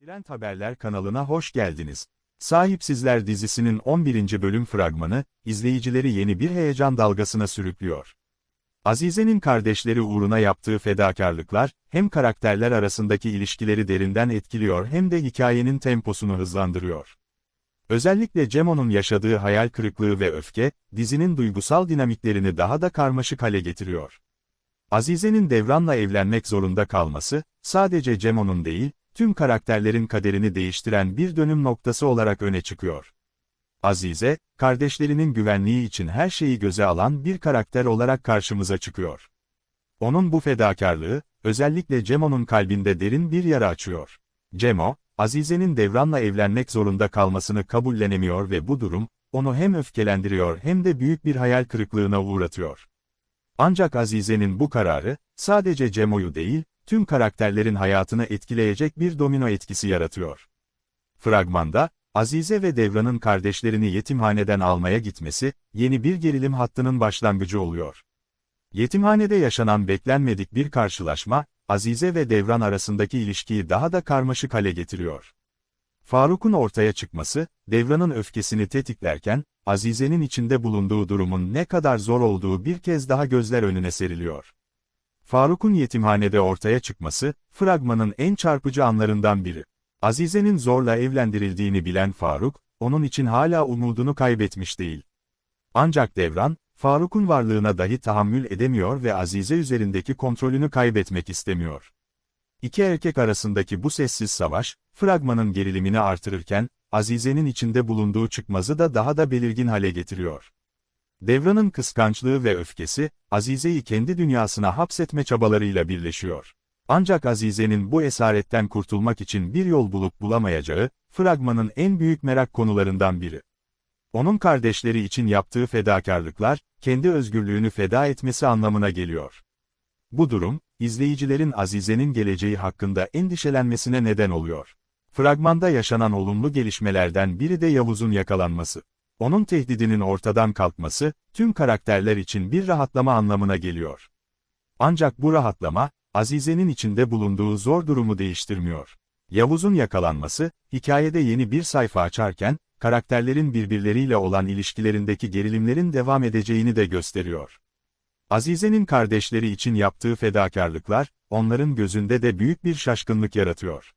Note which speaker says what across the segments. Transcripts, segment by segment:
Speaker 1: Trend Haberler kanalına hoş geldiniz. Sahipsizler dizisinin 11. bölüm fragmanı, izleyicileri yeni bir heyecan dalgasına sürüklüyor. Azize'nin kardeşleri uğruna yaptığı fedakarlıklar, hem karakterler arasındaki ilişkileri derinden etkiliyor hem de hikayenin temposunu hızlandırıyor. Özellikle Cemo'nun yaşadığı hayal kırıklığı ve öfke, dizinin duygusal dinamiklerini daha da karmaşık hale getiriyor. Azize'nin Devran'la evlenmek zorunda kalması, sadece Cemo'nun değil, tüm karakterlerin kaderini değiştiren bir dönüm noktası olarak öne çıkıyor. Azize, kardeşlerinin güvenliği için her şeyi göze alan bir karakter olarak karşımıza çıkıyor. Onun bu fedakarlığı, özellikle Cemo'nun kalbinde derin bir yara açıyor. Cemo, Azize'nin Devran'la evlenmek zorunda kalmasını kabullenemiyor ve bu durum, onu hem öfkelendiriyor hem de büyük bir hayal kırıklığına uğratıyor. Ancak Azize'nin bu kararı, sadece Cemo'yu değil, tüm karakterlerin hayatını etkileyecek bir domino etkisi yaratıyor. Fragmanda, Azize ve Devran'ın kardeşlerini yetimhaneden almaya gitmesi, yeni bir gerilim hattının başlangıcı oluyor. Yetimhanede yaşanan beklenmedik bir karşılaşma, Azize ve Devran arasındaki ilişkiyi daha da karmaşık hale getiriyor. Faruk'un ortaya çıkması, Devran'ın öfkesini tetiklerken, Azize'nin içinde bulunduğu durumun ne kadar zor olduğu bir kez daha gözler önüne seriliyor. Faruk'un yetimhanede ortaya çıkması, fragmanın en çarpıcı anlarından biri. Azize'nin zorla evlendirildiğini bilen Faruk, onun için hala umudunu kaybetmiş değil. Ancak Devran, Faruk'un varlığına dahi tahammül edemiyor ve Azize üzerindeki kontrolünü kaybetmek istemiyor. İki erkek arasındaki bu sessiz savaş, fragmanın gerilimini artırırken, Azize'nin içinde bulunduğu çıkmazı da daha da belirgin hale getiriyor. Devran'ın kıskançlığı ve öfkesi, Azize'yi kendi dünyasına hapsetme çabalarıyla birleşiyor. Ancak Azize'nin bu esaretten kurtulmak için bir yol bulup bulamayacağı, fragmanın en büyük merak konularından biri. Onun kardeşleri için yaptığı fedakarlıklar, kendi özgürlüğünü feda etmesi anlamına geliyor. Bu durum, izleyicilerin Azize'nin geleceği hakkında endişelenmesine neden oluyor. Fragmanda yaşanan olumlu gelişmelerden biri de Yavuz'un yakalanması. Onun tehdidinin ortadan kalkması, tüm karakterler için bir rahatlama anlamına geliyor. Ancak bu rahatlama, Azize'nin içinde bulunduğu zor durumu değiştirmiyor. Yavuz'un yakalanması, hikayede yeni bir sayfa açarken, karakterlerin birbirleriyle olan ilişkilerindeki gerilimlerin devam edeceğini de gösteriyor. Azize'nin kardeşleri için yaptığı fedakarlıklar, onların gözünde de büyük bir şaşkınlık yaratıyor.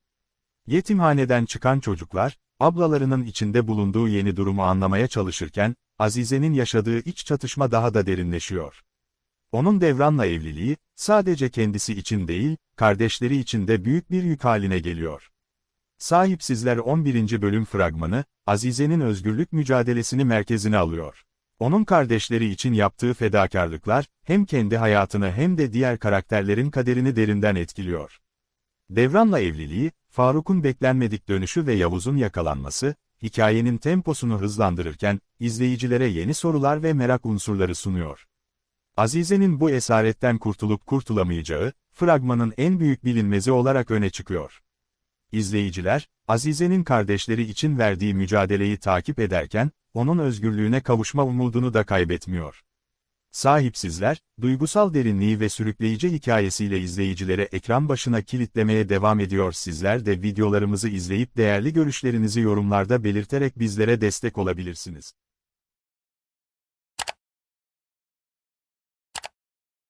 Speaker 1: Yetimhaneden çıkan çocuklar, ablalarının içinde bulunduğu yeni durumu anlamaya çalışırken, Azize'nin yaşadığı iç çatışma daha da derinleşiyor. Onun Devran'la evliliği, sadece kendisi için değil, kardeşleri için de büyük bir yük haline geliyor. Sahipsizler 11. bölüm fragmanı, Azize'nin özgürlük mücadelesini merkezine alıyor. Onun kardeşleri için yaptığı fedakarlıklar, hem kendi hayatını hem de diğer karakterlerin kaderini derinden etkiliyor. Devran'la evliliği, Faruk'un beklenmedik dönüşü ve Yavuz'un yakalanması, hikayenin temposunu hızlandırırken, izleyicilere yeni sorular ve merak unsurları sunuyor. Azize'nin bu esaretten kurtulup kurtulamayacağı, fragmanın en büyük bilinmezi olarak öne çıkıyor. İzleyiciler, Azize'nin kardeşleri için verdiği mücadeleyi takip ederken, onun özgürlüğüne kavuşma umudunu da kaybetmiyor. Sahipsizler, duygusal derinliği ve sürükleyici hikayesiyle izleyicilere ekran başına kilitlemeye devam ediyor. Sizler de videolarımızı izleyip değerli görüşlerinizi yorumlarda belirterek bizlere destek olabilirsiniz.